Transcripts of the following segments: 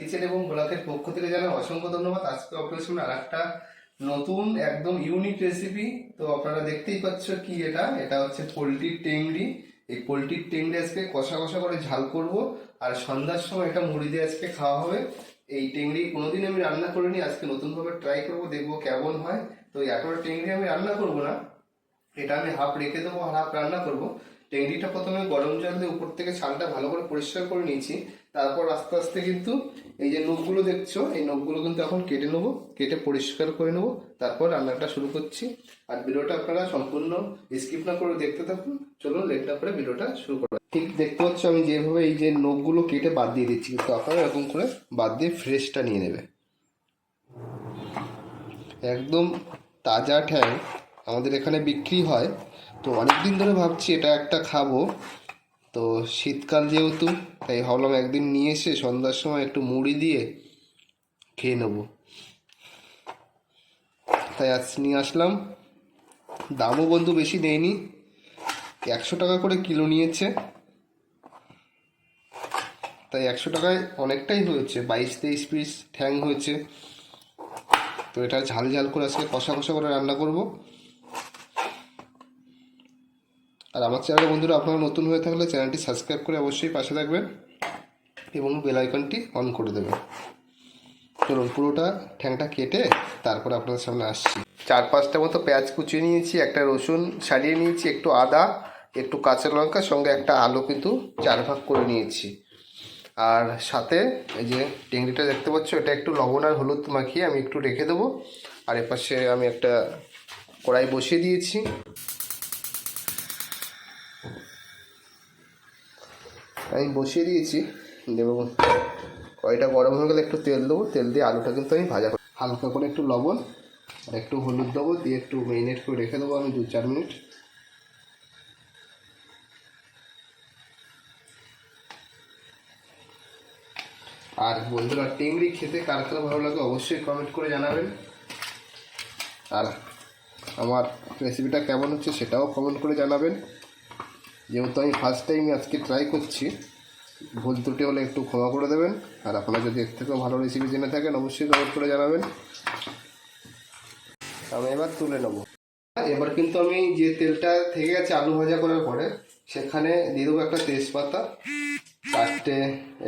Kitchen এবং ব্লকের পক্ষ থেকে জানাই অসংখ্য ধন্যবাদ। আজকে আপনার সামনে আর একটা নতুন একদম ইউনিক রেসিপি তো আপনারা দেখতেই পাচ্ছ কি এটা? এটা হচ্ছে পোলট্রির টেংরি এই পোলট্রির টেংরি আজকে কষা কষা করে ঝাল করব আর সন্ধ্যার সময় এটা মুড়ি দিয়ে আজকে খাওয়া হবে। এই টেংরি কোনোদিন আমি রান্না করিনি, আজকে নতুনভাবে ট্রাই করব, দেখব কেমন হয়। তো এতটা টেংরি আমি রান্না করব না, এটা আমি হাফ রেখে দেবো আর হাফ রান্না করব। টেংরিটা প্রথমে গরম জল দিয়ে উপর থেকে ছালটা ভালো করে পরিষ্কার করে নিয়েছি। তারপর আস্তে আস্তে কিন্তু এই যে নখগুলো দেখছ, এই নখগুলো কিন্তু এখন কেটে নেব, কেটে পরিষ্কার করে নেব। তারপর রান্নাটা শুরু করছি। আর ভিডিওটা আপনারা সম্পূর্ণ স্কিপ না করে দেখতে থাকুন। চলুন লেট না করে ভিডিওটা শুরু করব ঠিক দেখতে পাচ্ছ আমি যেভাবে এই যে নখগুলো কেটে বাদ দিয়ে দিচ্ছি, কিন্তু আপনারা এরকম করে বাদ দিয়ে ফ্রেশটা নিয়ে নেবে। একদম তাজা ঠ্যাং আমাদের এখানে বিক্রি হয়। তো অনেক দিন ধরে ভাবছি এটা একটা খাব। তো শীতকাল যেহেতু, তাই ভাবলাম একদিন নিয়ে এসে সন্ধ্যার সময় একটু মুড়ি দিয়ে খেয়ে নেব। তাই আজ নিয়ে আসলাম। দামও বন্ধু বেশি নেয়নি একশো টাকা করে কিলো নিয়েছে। তাই একশো টাকায় অনেকটাই হয়েছে, বাইশ তেইশ পিস ঠ্যাং হয়েছে। তো এটা ঝাল ঝাল করে আজকে কষা কষা করে রান্না করব। আর আমার চ্যানেলে বন্ধুরা, আপনারা নতুন হয়ে থাকলে চ্যানেলটি সাবস্ক্রাইব করে অবশ্যই পাশে থাকবেন এবং বেল আইকনটি অন করে দেবেন। চলুন পুরোটা ঠ্যাংটা কেটে তারপর আপনাদের সামনে আসছি। চার পাঁচটা মতো পেঁয়াজ কুচিয়ে নিয়েছি, একটা রসুন ছাড়িয়ে নিয়েছি, একটু আদা, একটু কাঁচা লঙ্কা, সঙ্গে একটা আলু কিন্তু চার ভাগ করে নিয়েছি। আর সাথে এই যে টেংরিটা দেখতে পাচ্ছ, এটা একটু লবণ আর হলুদ মাখিয়ে আমি একটু রেখে দেবো। আর এপাশে আমি একটা কড়াই বসিয়ে দিয়েছি। আমি বসিয়ে দিয়েছি। এবং কড়াইটা গরম হয়ে গেলে একটু তেল দেবো। তেল দিয়ে আলুটা কিন্তু আমি ভাজা করব হালকা করে একটু লবণ, আর একটু হলুদ দেবো। দিয়ে একটু মেরিনেট করে রেখে দেবো আমি দু চার মিনিট। আর বন্ধুরা টেংরি খেতে কার কার ভালো লাগে অবশ্যই কমেন্ট করে জানাবেন। আর আমার রেসিপিটা কেমন হচ্ছে সেটাও কমেন্ট করে জানাবেন। যেহেতু আমি ফার্স্ট টাইম আজকে ট্রাই করছি ভুল ত্রুটি হলে একটু ক্ষমা করে দেবেন। আর আপনারা যদি এর থেকেও ভালো রেসিপি জেনে থাকেন, অবশ্যই কমেন্ট করে জানাবেন। আমি এবার তুলে নেব। এবার কিন্তু আমি যে তেলটা থেকে গেছে আলু ভাজা করার পরে, সেখানে দিয়ে দেবো একটা তেজপাতা, চারটে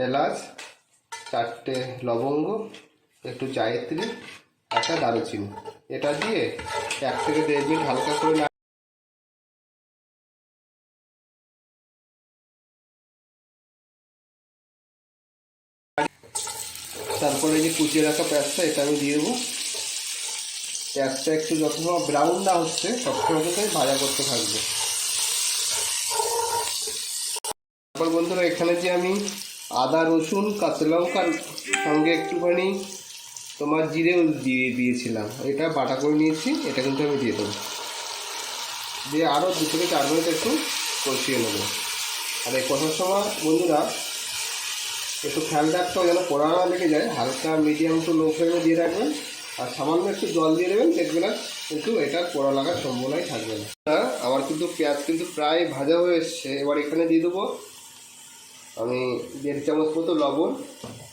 এলাচ, চারটে লবঙ্গ, একটু জায়ত্রী একটা দারুচিনি। এটা দিয়ে এক থেকে দেড় মিনিট হালকা করে তারপরে যে কুচিয়ে রাখা পেঁয়াজটা এটা আমি দিয়ে দেবো। পেঁয়াজটা একটু যত ব্রাউন না হচ্ছে, সবসময় আমি ভাজা করতে থাকবে। তারপর বন্ধুরা, এখানে যে আমি আদা, রসুন, কাঁচা লঙ্কার সঙ্গে একটুখানি তোমার জিরেও দিয়ে দিয়েছিলাম। এটা বাটা করে নিয়েছি, এটা কিন্তু আমি দিয়ে দেবো। দিয়ে আরও দু থেকে চার মিনিট একটু কষিয়ে নেব। আর এই কষার সময় বন্ধুরা একটু খেয়াল রাখতে হবে যেন পোড়া না লেগে যায়। হালকা মিডিয়াম টু লো ফ্লেমে দিয়ে রাখবেন। আর সামান্য একটু জল দিয়ে দেবেন। দেখবেন আর কিন্তু এটা পোড়া লাগার সম্ভাবনাই থাকবে না। আমার কিন্তু পেঁয়াজ কিন্তু প্রায় ভাজা হয়ে এসছে। এবার এখানে দিয়ে দেবো আমি দেড় চামচ মতো লবণ।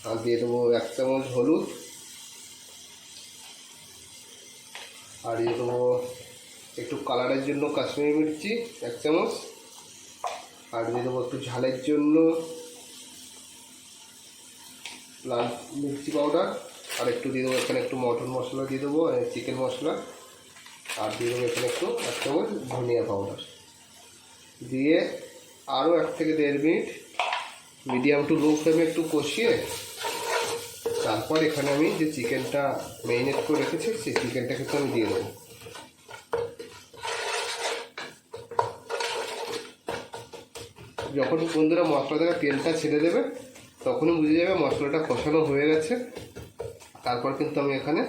আর দিয়ে দেবো এক চামচ হলুদ। আর দিয়ে দেবো একটু কালারের জন্য কাশ্মীরি মির্চি এক চামচ। আর দিয়ে দেবো একটু ঝালের জন্য লাল মির্চি পাউডার, আর একটু দিয়ে দেবো এখানে একটু মটন মশলা দিয়ে দেবো চিকেন মশলা, আর দিয়ে দেবো এখানে একটু এক চামচ ধনিয়া পাউডার। দিয়ে আরও এক থেকে দেড় মিনিট মিডিয়াম টু লো ফ্লেমে একটু কষিয়ে, তারপর এখানে আমি যে চিকেনটা ম্যারিনেট করে রেখেছি, সেই চিকেনটাকে তো আমি দিয়ে দেবো। যখন বন্ধুরা মশলা থেকে তেলটা ছেড়ে দেবে তখনই বুঝে যাবে মশলাটা কষানো হয়ে গেছে। তারপর কিন্তু আমি এখানে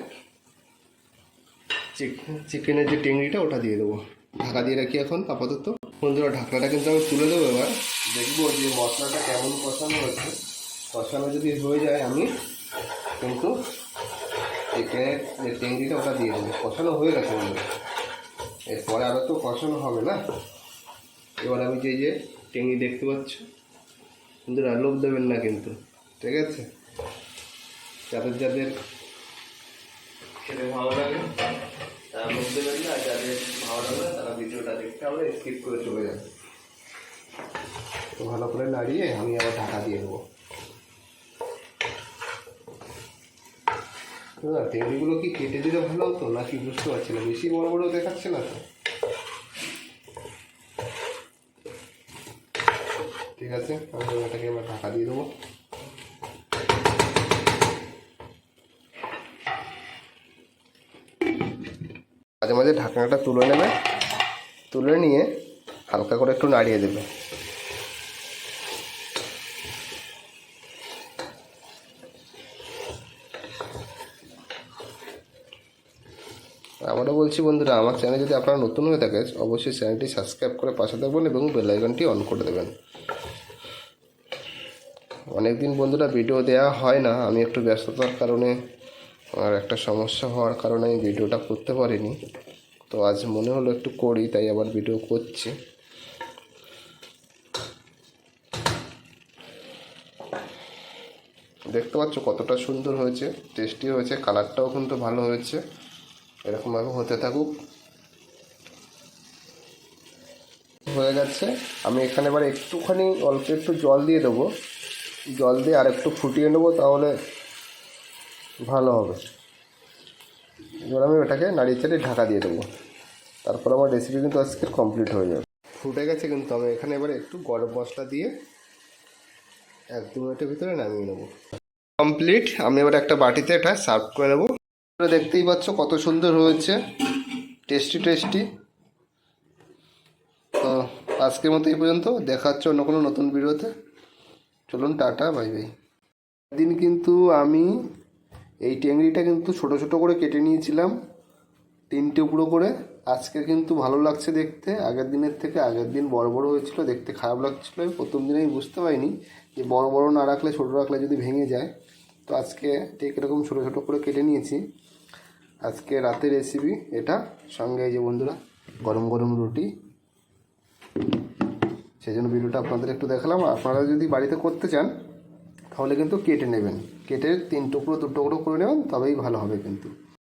চিকেনের যে টেংরিটা ওটা দিয়ে দেবো। ঢাকা দিয়ে রাখি এখন, আপাতত। বন্ধুরা, ঢাকনাটা কিন্তু আমি তুলে দেবো এবার। দেখব যে মশলাটা কেমন কষানো হয়েছে কষানো যদি হয়ে যায়, আমি কিন্তু চিকেনের যে টেংরিটা ওটা দিয়ে দেবো। কষানো হয়ে গেছে বন্ধুরা। এরপরে আরও তো কষানো হবে না। এবার আমি যে যে টেংরি দেখতে পাচ্ছ বন্ধুরা লোভ দেবেন না কিন্তু, ঠিক আছে? যাদের যাদের খেতে ভালো লাগে, তারা লোক দেবেন না যাদের ভালো লাগে তারা ভিডিওটা দেখতে হবে স্কিপ করে চলে যাবে তো ভালো করে নাড়িয়ে আমি আবার ঢাকা দিয়ে দেবো। না টেবিলগুলো কি কেটে দিলে ভালো হতো? নাকি বুঝতে পারছি না, বেশি বড় বড় দেখাচ্ছে না তো? ঠিক আছে? আমি এটাকে এবার ঢাকা দিয়ে দেবো। মাঝে মাঝে ঢাকনাটা তুলে নেবে, তুলে নিয়ে হালকা করে একটু নাড়িয়ে দেবে। আবারও বলছি, বন্ধুরা, আমার চ্যানেল যদি আপনারা নতুন হয়ে থাকে, অবশ্যই চ্যানেলটি সাবস্ক্রাইব করে পাশে থাকবেন এবং বেল আইকনটি অন করে দেবেন। অনেকদিন বন্ধুরা ভিডিও দেওয়া হয় না, আমি একটু ব্যস্ততার কারণে আর একটা সমস্যা হওয়ার কারণে আমি ভিডিওটা করতে পারিনি। তো আজ মনে হলো একটু করি, তাই আবার ভিডিও করছি। দেখতে পাচ্ছ কতটা সুন্দর হয়েছে টেস্টি হয়েছে কালারটাও কিন্তু ভালো হয়েছে। এরকমভাবে হতে থাকুক। হয়ে গেছে। আমি এখানে এবার একটুখানি অল্প একটু জল দিয়ে দেবো। জল দিয়ে আর একটু ফুটিয়ে নেব, তাহলে ভালো হবে। এবার আমি ওটাকে নাড়িয়ে চাড়িয়ে ঢাকা দিয়ে দেবো। তারপর আমার রেসিপি কিন্তু আজকে কমপ্লিট হয়ে যাবে। ফুটে গেছে কিন্তু, আমি এখানে এবারে একটু গরম মশলা দিয়ে এক দু মিনিটের ভিতরে নামিয়ে নেব। কমপ্লিট আমি এবার একটা বাটিতে এটা সার্ভ করে নেব। দেখতেই পাচ্ছ কত সুন্দর হয়েছে। টেস্টি টেস্টি তো আজকের মতো এই পর্যন্ত দেখা হচ্ছে অন্য কোনো নতুন ভিডিওতে। চলুন, টাটা, বাই বাই। দিন কিন্তু আমি এই টেংরিটা কিন্তু ছোট ছোট করে কেটে নিয়েছিলাম, তিনটে উপড়ো করে। আজকে কিন্তু ভালো লাগছে দেখতে, আগের দিনের থেকে আগের দিন বড় বড় হয়েছিল, দেখতে খারাপ লাগছিল প্রথম দিনে আমি বুঝতে পারিনি যে বড় বড় না রাখলে, ছোটো রাখলে যদি ভেঙে যায়। তো আজকে ঠিক এরকম ছোটো ছোটো করে কেটে নিয়েছি। আজকে রাতের রেসিপি এটা। সঙ্গে এই যে বন্ধুরা, গরম গরম রুটি। সেই জন্য ভিডিওটা আপনাদের একটু দেখালাম। আপনারা যদি বাড়িতে করতে চান, তাহলে কিন্তু কেটে নেবেন। কেটে তিন টুকরো, দু টুকরো করে নেবেন, তবেই ভালো হবে কিন্তু।